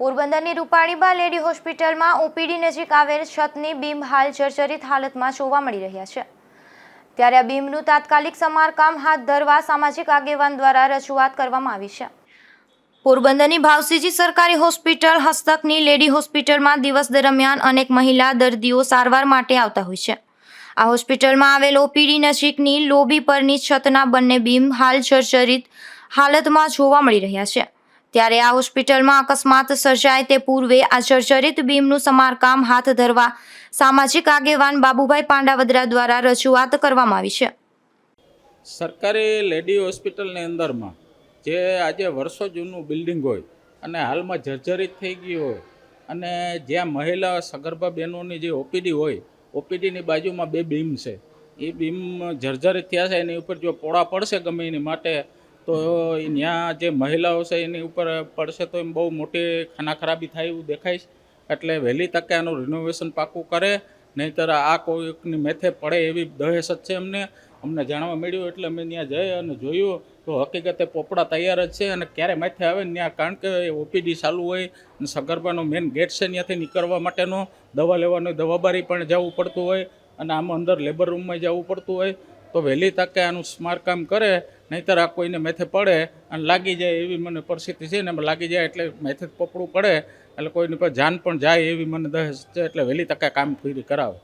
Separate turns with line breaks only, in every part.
પોરબંદરની રૂપાણીબા લેડી હોસ્પિટલમાં ઓપીડી નજીક આવેલ છતની બીમ હાલ જર્જરિત હાલતમાં જોવા મળી રહ્યા છે. ત્યારે આ બીમનું તાત્કાલિક સમારકામ હાથ ધરવા સામાજિક આગેવાન દ્વારા રજૂઆત કરવામાં આવી છે. પોરબંદરની ભાવસીજી સરકારી હોસ્પિટલ હસ્તકની લેડી હોસ્પિટલમાં દિવસ દરમિયાન અનેક મહિલા દર્દીઓ સારવાર માટે આવતા હોય છે. આ હોસ્પિટલમાં આવેલ ઓપીડી નજીકની લોબી પરની છતના બંને બીમ હાલ જર્જરિત હાલતમાં જોવા મળી રહ્યા છે. ત્યારે આ હોસ્પિટલમાં અકસ્માત સર્જાય તે પૂર્વે આ જર્જરિત બીમનું સમારકામ હાથ ધરવા સામાજિક આગેવાન બાબુભાઈ પાંડાવદરા દ્વારા રજૂઆત કરવામાં આવી છે.
સરકારી લેડી હોસ્પિટલની અંદરમાં જે આજે વર્ષો જૂનું બિલ્ડિંગ હોય અને હાલમાં જર્જરિત થઈ ગયું હોય અને જ્યાં મહિલા સગર્ભા બહેનોની જે ઓપીડી હોય, ઓપીડીની બાજુમાં બે બીમ છે. એ બીમ જર્જરિત થયા છે, એની ઉપર જો પોળા પડશે ગમે એની માટે તો ત્યાં જે મહિલાઓ છે એની ઉપર પડશે તો એમ બહુ મોટી ખાના ખરાબી થાય એવું દેખાય છે. એટલે વહેલી તકે આનું રિનોવેશન પાકું કરે, નહીંતર આ કોઈકની મેથે પડે એવી દહેશત છે અમને. અમને જાણવા મળ્યું એટલે અમે ત્યાં જઈ અને જોયું તો હકીકતે પોપડા તૈયાર જ છે અને ક્યારે માથે આવે ત્યાં કારણ કે ઓપીડી ચાલુ હોય અને સગર્ભાનો મેઇન ગેટ છે ત્યાંથી નીકળવા માટેનો. દવા લેવાનો દવાબારી પણ જવું પડતું હોય અને આમાં અંદર લેબર રૂમમાં જવું પડતું હોય. તો વહેલી તકે આનું સ્મારકામ કરે નહીંતર આ કોઈને મેથે પડે અને લાગી જાય એવી મને પરિસ્થિતિ છે ને લાગી જાય એટલે મેથે પોપડું પડે. એટલે કોઈની પર જાન પણ જાય એવી મને દહેશ છે એટલે વહેલી તકે કામ પૂરી કરાવે.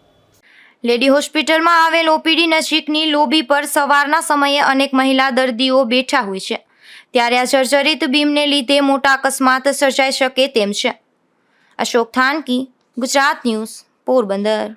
લેડી હોસ્પિટલમાં આવેલ ઓપીડી નજીકની લોબી પર સવારના સમયે અનેક મહિલા દર્દીઓ બેઠા હોય છે. ત્યારે આ જર્જરિત બીમને લીધે મોટા અકસ્માત સર્જાઈ શકે તેમ છે. અશોક થાનકી, ગુજરાત ન્યૂઝ, પોરબંદર.